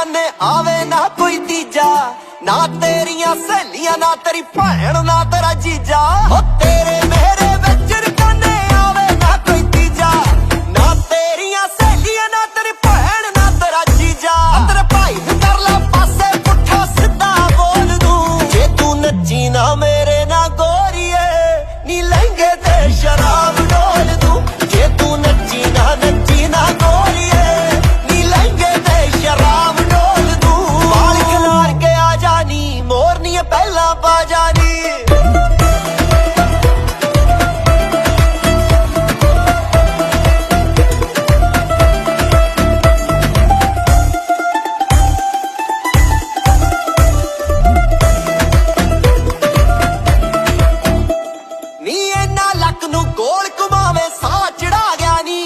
ਬਗਾਨੇ ਆਵੇ ਨਾ ਕੋਈ ਤੀਜਾ, ਨਾ ਤੇਰੀਆਂ ਸਹੇਲੀਆਂ, ਨਾ ਤੇਰੀ ਭੈਣ, ਨਾ ਤੇਰਾ ਜੀਜਾ। ਉਹ ਤੇਰੇ ढोला बाजारी नी एना लक नु गोल कुमार